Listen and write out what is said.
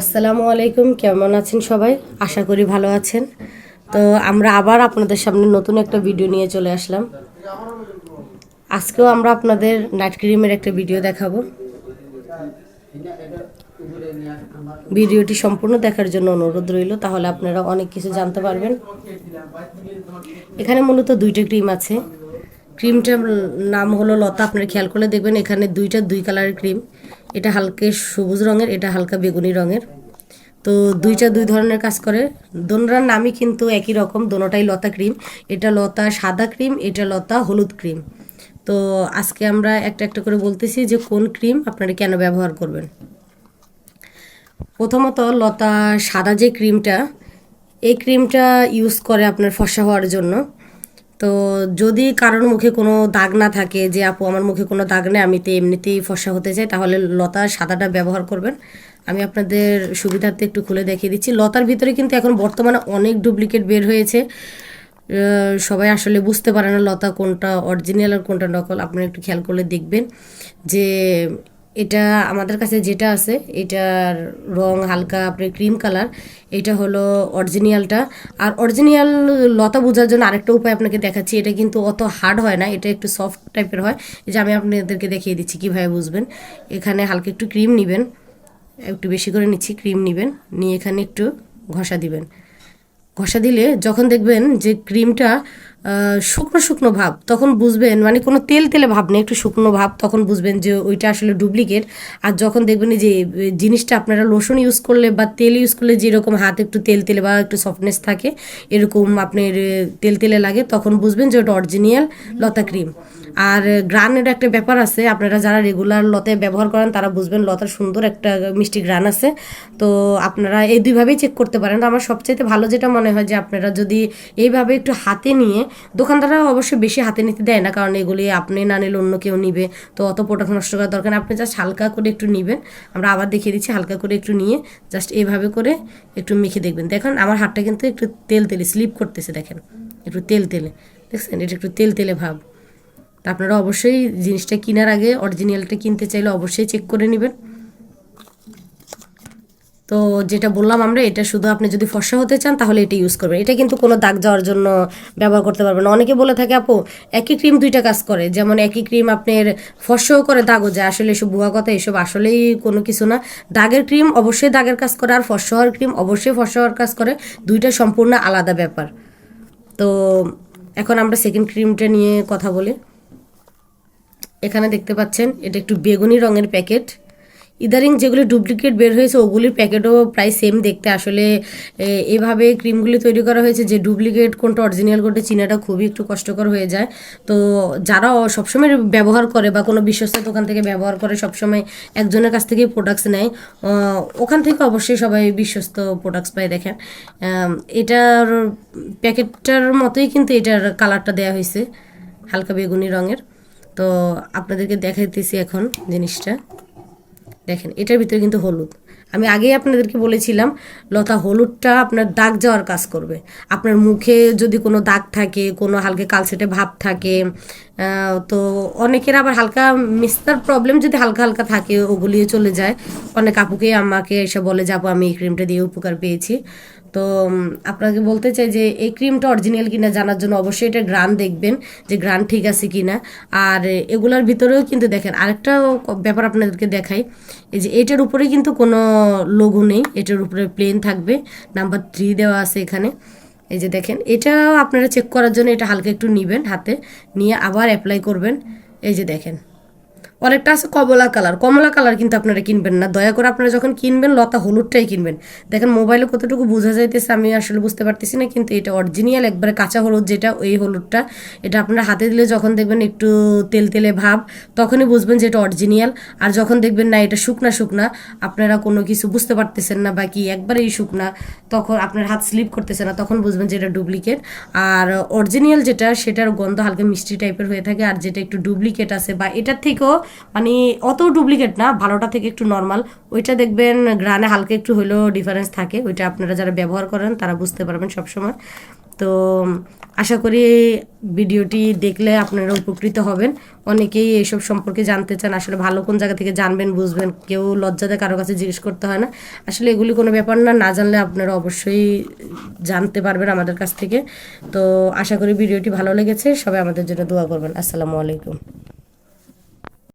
আসসালামু আলাইকুম, কেমন আছেন সবাই? আশা করি ভালো আছেন। তো আমরা আবার আপনাদের সামনে নতুন একটা ভিডিও নিয়ে চলে আসলাম। আজকেও আমরা আপনাদের নাইট ক্রিমের একটা ভিডিও দেখাবো। ভিডিওটি সম্পূর্ণ দেখার জন্য অনুরোধ রইল, তাহলে আপনারা অনেক কিছু জানতে পারবেন। এখানে মূলত দুইটা ক্রিম আছে। ক্রিমটার নাম হলো লতা। আপনারা খেয়াল করলে দেখবেন এখানে দুইটা দুই কালারের ক্রিম। এটা হালকা সবুজ রঙের, এটা হালকা বেগুনি রঙের। তো দুইটা দুই ধরনের কাজ করে। দোনরার নামই কিন্তু একই রকম, দোনোটাই লতা ক্রিম। এটা লতা সাদা ক্রিম, এটা লতা হলুদ ক্রিম। তো আজকে আমরা একটা একটা করে বলতেছি যে কোন ক্রিম আপনারা কেন ব্যবহার করবেন। প্রথমত লতা সাদা যে ক্রিমটা, এই ক্রিমটা ইউজ করে আপনার ফসা হওয়ার জন্য। তো যদি কারোর মুখে কোনো দাগ না থাকে যে, আপু, আমার মুখে কোনো দাগ নেই, আমি তো এমনিতেই ফর্সা হতে চাই, তাহলে লতার সাদাটা ব্যবহার করবেন। আমি আপনাদের সুবিধার্থে একটু খুলে দেখিয়ে দিচ্ছি। লতার ভিতরে কিন্তু এখন বর্তমানে অনেক ডুপ্লিকেট বের হয়েছে। সবাই আসলে বুঝতে পারে না লতা কোনটা অরিজিনাল আর কোনটা নকল। আপনারা একটু খেয়াল করলে দেখবেন যে এটা আমাদের কাছে যেটা আছে, এটার রং হালকা আপনি ক্রিম কালার এটা হলো অরিজিনালটা আর অরিজিনাল লতা বোঝার জন্য আরেকটা উপায় আপনাকে দেখাচ্ছি, এটা কিন্তু অত হার্ড হয় না, এটা একটু সফট টাইপের হয়। যে আমি আপনাদেরকে দেখিয়ে দিচ্ছি কীভাবে বুঝবেন। এখানে হালকা একটু ক্রিম নেবেন, একটু বেশি করে নিচ্ছি ক্রিম নেবেন, নিয়ে এখানে একটু ঘষা দিবেন। ঘষা দিলে যখন দেখবেন যে ক্রিমটা শুকনো শুকনো ভাব, তখন বুঝবেন মানে কোনো তেল তেলে ভাব নেই, একটু শুকনো ভাব, তখন বুঝবেন যে ওইটা আসলে ডুপ্লিকেট আর যখন দেখবেন যে জিনিসটা আপনারা লোশন ইউজ করলে বা তেল ইউজ করলে যেরকম হাত একটু তেল তেলে বা একটু সফটনেস থাকে, এরকম আপনার তেল তেলে লাগে, তখন বুঝবেন যে ওটা অরিজিনাল লতা ক্রিম আর গ্রানের একটা ব্যাপার আছে, আপনারা যারা রেগুলার লতে ব্যবহার করেন, তারা বুঝবেন লতার সুন্দর একটা মিষ্টি গ্রান আছে। তো আপনারা এই দুইভাবেই চেক করতে পারেন। তো আমার সবচাইতে ভালো যেটা মনে হয় যে, আপনারা যদি এইভাবে একটু হাতে নিয়ে, দোকানদাররা অবশ্যই বেশি হাতে নিতে দেয় না, কারণ এগুলি আপনি না নিলে অন্য কেউ নিবে। তো অত প্রোডাক্ট নষ্ট করার দরকার আপনি জাস্ট হালকা করে একটু নেবেন। আমরা আবার দেখিয়ে দিচ্ছি, হালকা করে একটু নিয়ে জাস্ট এইভাবে করে একটু মেখে দেখবেন। দেখেন, আমার হাতটা কিন্তু একটু তেল তেলে স্লিপ করতেছে, দেখেন। একটু তেল তেলে, দেখছেন? এটা একটু তেল তেলে ভাব। আপনারা অবশ্যই জিনিসটা কেনার আগে অরিজিনালটা কিনতে চাইলে অবশ্যই চেক করে নেবেন। তো যেটা বললাম আমরা, এটা শুধু আপনি যদি ফর্সা হতে চান তাহলে এটা ইউজ করবেন। এটা কিন্তু কোনো দাগ যাওয়ার জন্য ব্যবহার করতে পারবেন অনেকে বলে থাকে, আপু, একই ক্রিম দুইটা কাজ করে। যেমন একই ক্রিম আপনার ফর্সাও করে, দাগও যায়। আসলে এসব ভুয়া কথা, এসব আসলেই কোনো কিছু না। দাগের ক্রিম অবশ্যই দাগের কাজ করে, আর ফর্সা হওয়ার ক্রিম অবশ্যই ফর্সা হওয়ার কাজ করে। দুইটা সম্পূর্ণ আলাদা ব্যাপার। তো এখন আমরা সেকেন্ড ক্রিমটা নিয়ে কথা বলি। এখানে দেখতে পাচ্ছেন, এটা একটু বেগুনি রঙের প্যাকেট। ইদারিং যেগুলি ডুপ্লিকেট বের হয়েছে, ওগুলির প্যাকেটও প্রায় সেম দেখতে। আসলে এভাবে ক্রিমগুলি তৈরি করা হয়েছে যে ডুপ্লিকেট কোনটা অরিজিনাল কোনটা চিনাটা খুবই একটু কষ্টকর হয়ে যায়। তো যারা সবসময় ব্যবহার করে বা কোনো বিশ্বস্ত দোকান থেকে ব্যবহার করে সবসময় একজনের কাছ থেকেই প্রোডাক্টস নেয় ওখান থেকে অবশ্যই সবাই বিশ্বস্ত প্রোডাক্টস পায় দেখেন। এটার প্যাকেটটার মতোই কিন্তু এটার কালারটা দেওয়া হয়েছে, হালকা বেগুনি রঙের। তো আপনাদেরকে দেখাইতেছি এখন জিনিসটা। দেখেন, এটার ভিতরে কিন্তু হলুদ। আমি আগেই আপনাদেরকে বলেছিলাম, লতা, হলুদটা আপনার দাগ যাওয়ার কাজ করবে। আপনার মুখে যদি কোনো দাগ থাকে, কোনো হালকা কালসেটে ভাব থাকে তো অনেকের আবার হালকা মিস্তার প্রবলেম যদি হালকা হালকা থাকে, ওগুলিও চলে যায়। অনেক আপুকে আমাকে এসে বলে যাব আমি এই ক্রিমটা দিয়ে উপকার পেয়েছি। তো আপনাকে বলতে চাই যে এই ক্রিমটা অরিজিনাল কিনা জানার জন্য অবশ্যই এটা গ্রান দেখবেন যে গ্রান ঠিক আছে কিনা। আর এগুলার ভিতরেও কিন্তু দেখেন, আরেকটা ব্যাপার আপনাদেরকে দেখাই, এই যে এটার উপরে কিন্তু কোনো লোগো নেই, এটার উপরে প্লেন থাকবে নাম্বার থ্রি দেওয়া আছে এখানে। এই যে দেখেন এটা আপনারা চেক করার জন্য এটা হালকা একটু নিবেন হাতে, নিয়ে আবার অ্যাপ্লাই করবেন। এই যে দেখেন। অনেকটা আছে কমলা কালার। কমলা কালার কিন্তু আপনারা কিনবেন না। দয়া করে আপনারা যখন কিনবেন, লতা হলুদটাই কিনবেন। দেখেন, মোবাইলে কতটুকু বোঝা যাইতেছে আমি আসলে বুঝতে পারতেছি না, কিন্তু এটা অরিজিনাল একবারে কাঁচা হলুদ যেটা, ওই হলুদটা, এটা আপনারা হাতে দিলে যখন দেখবেন একটু তেল তেলে ভাব, তখনই বুঝবেন যে এটা অরিজিনাল আর যখন দেখবেন না, এটা শুকনা শুকনা, আপনারা কোনো কিছু বুঝতে পারতেছেন না বা কি, একবারেই শুকনা, তখন আপনার হাত স্লিপ করতেছে না, তখন বুঝবেন যে এটা ডুপ্লিকেট আর অরিজিনাল যেটা, সেটার গন্ধ হালকা মিষ্টি টাইপের হয়ে থাকে, আর যেটা একটু ডুপ্লিকেট আছে, বা এটার থেকেও মানে অত ডুপ্লিকেট না, ভালোটা থেকে একটু নর্মাল ওইটা দেখবেন গ্রানে হালকা একটু হলেও ডিফারেন্স থাকে। ওইটা আপনারা যারা ব্যবহার করেন, তারা বুঝতে পারবেন সবসময়। তো, আশা করি ভিডিওটি দেখলে আপনারা উপকৃত হবেন। অনেকেই এসব সম্পর্কে জানতে চান, আসলে ভালো কোন জায়গা থেকে জানবেন, বুঝবেন। কেউ লজ্জাতে কারও কাছে জিজ্ঞেস করতে হয় না। আসলে এগুলি কোনো ব্যাপার না না জানলে আপনারা অবশ্যই জানতে পারবেন আমাদের কাছ থেকে। তো, আশা করি ভিডিওটি ভালো লেগেছে। সবাই আমাদের জন্য দোয়া করবেন। আসসালামু আলাইকুম।